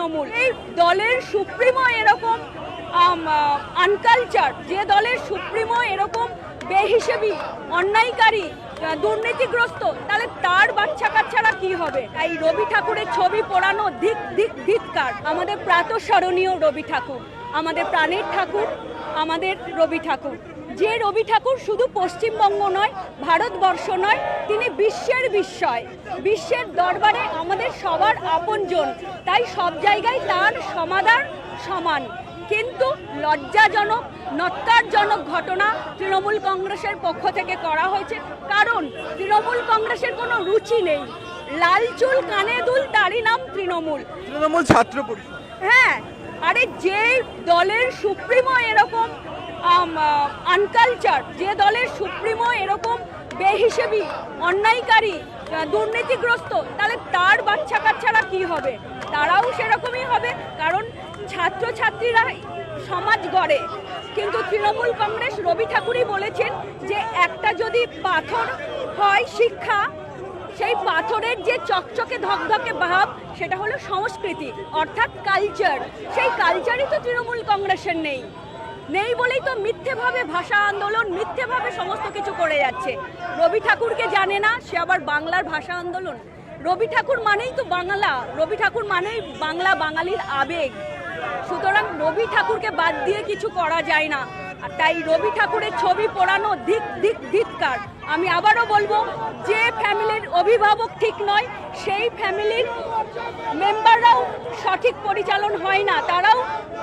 তৃণমূল। এই দলের সুপ্রিমো এরকম আনকালচার যে দলের সুপ্রিমো এরকম বেহিসেবি, অন্যায়কারী দুর্নীতিগ্রস্ত, তাহলে তার বাচ্চা কাচ্চারা কি হবে? তাই রবি ঠাকুরের ছবি পোড়ানো ধিক ধিক ধিক্কার আমাদের প্রাতঃস্মরণীয় রবি ঠাকুর, আমাদের প্রাণের ঠাকুর, আমাদের রবি ঠাকুর। যে রবি ঠাকুর শুধু পশ্চিমবঙ্গ নয় ভারতবর্ষ নয় তিনি বিশ্বের বিস্ময়। বিশ্বের দরবারে আমাদের সবার আপনজন। তাই সব জায়গায় তার সমাধান সমান। কিন্তু লজ্জাজনক নত্যারজনক ঘটনা তৃণমূল কংগ্রেসের পক্ষ থেকে করা হয়েছে। কারণ তৃণমূল কংগ্রেসের কোনো রুচি নেই। লাল চুল কানে দুল তারই নাম তৃণমূল। তৃণমূল ছাত্র পরিষদ। হ্যাঁ আরে যে দলের সুপ্রিমো এরকম আনকালচার যে দলের সুপ্রিমো এরকম বেহিসেবি, অন্যায়কারী দুর্নীতিগ্রস্ত, তাহলে তার বাচ্চা কাচ্চারা কি হবে? তারাও সেরকমই হবে, কারণ ছাত্রছাত্রীরা সমাজ গড়ে। কিন্তু তৃণমূল কংগ্রেস রবি ঠাকুরই বলেছেন যে একটা যদি পাথর হয় শিক্ষা, সেই পাথরের যে চকচকে ধকধকে ভাব, সেটা হলো সংস্কৃতি, অর্থাৎ কালচার সেই কালচারই তো তৃণমূল কংগ্রেসের নেই। নেই বলেই তো মিথ্যেভাবে ভাষা আন্দোলন, মিথ্যেভাবে সমস্ত কিছু করে যাচ্ছে। রবি ঠাকুরকে জানে না, সে আবার বাংলার ভাষা আন্দোলন। রবি ঠাকুর মানেই তো বাংলা, রবি ঠাকুর মানেই বাংলা বাঙালির আবেগ। সুতরাং রবি ঠাকুরকে বাদ দিয়ে কিছু করা যায় না। আর তাই রবি ঠাকুরের ছবি পোড়ানো দিক দিক ধিক্কার আমি আবারও বলব, যে ফ্যামিলির অভিভাবক ঠিক নয়, সেই ফ্যামিলির মেম্বাররাও সঠিক পরিচালন হয় না। তারাও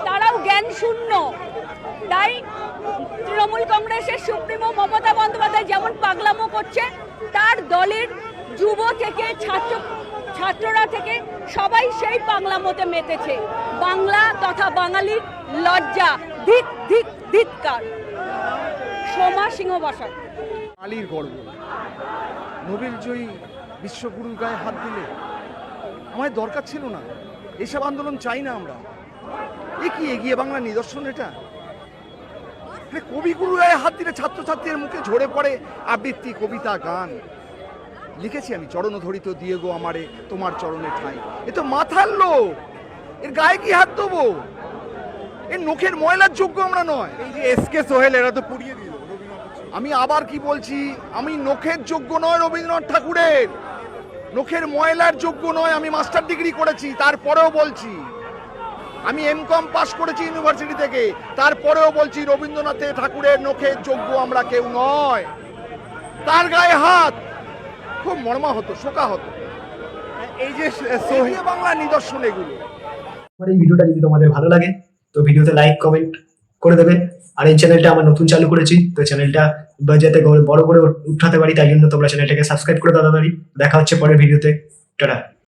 তারাও জ্ঞান শূন্য। তাই তৃণমূল কংগ্রেসের সুপ্রিমো মমতা বন্দ্যোপাধ্যায় যেমন পাগলামো করছে, তার দলের যুব থেকে, ছাত্র, ছাত্ররা থেকে সবাই সেই বাংলামতে মেতেছে। বাংলা তথা বাঙালির লজ্জা। ধিক ধিক ধিক্কার সোমা সিংহ বসাক আলীর গর্ব। নোবেল জয়ী বিশ্বগুরুর গায়ে হাত দিলে আমায় দরকার ছিল না। এসব আন্দোলন চাই না আমরা। এ কি এগিয়ে বাংলা নিদর্শন এটা? কবিগুরু গায়ে হাত দিলে ছাত্রছাত্রীর মুখে ঝরে পড়ে আবৃত্তি, কবিতা, গান। লিখেছি আমি চরণ ধরিত দিয়ে গো আমারে, তোমার চরণে ঠাই। এ তো মাথার লোক এর গায়ে কি হাত দেবো? এর নখের ময়লার যোগ্য আমরা নয়। এই যে এস কে সোহেল, এরা তো পুড়িয়ে দিল। আমি আবার কি বলছি? আমি নখের যোগ্য নয় রবীন্দ্রনাথ ঠাকুরের। নখের ময়লার যোগ্য নয়, আমি মাস্টার ডিগ্রি করেছি, তারপরেও বলছি। আমি এম কম পাস করেছি ইউনিভার্সিটি থেকে, তারপরেও বলছি রবীন্দ্রনাথ ঠাকুরের নখের যোগ্য আমরা কেউ নয়। তার গায়ে হাত। খুব মর্মাহত শোকা হতো এই যে বাংলা নিদর্শন এগুলো। এই ভিডিওটা যদি তোমাদের ভালো লাগে তো ভিডিওতে লাইক কমেন্ট করে দেবে। আর এই চ্যানেলটা আমরা নতুন চালু করেছি, তো চ্যানেলটা যাতে বড় করে উঠাতে পারি, তাই জন্য তোমরা চ্যানেলটাকে সাবস্ক্রাইব করে তাড়াতাড়ি দেখা হচ্ছে পরের ভিডিওতে টাটা।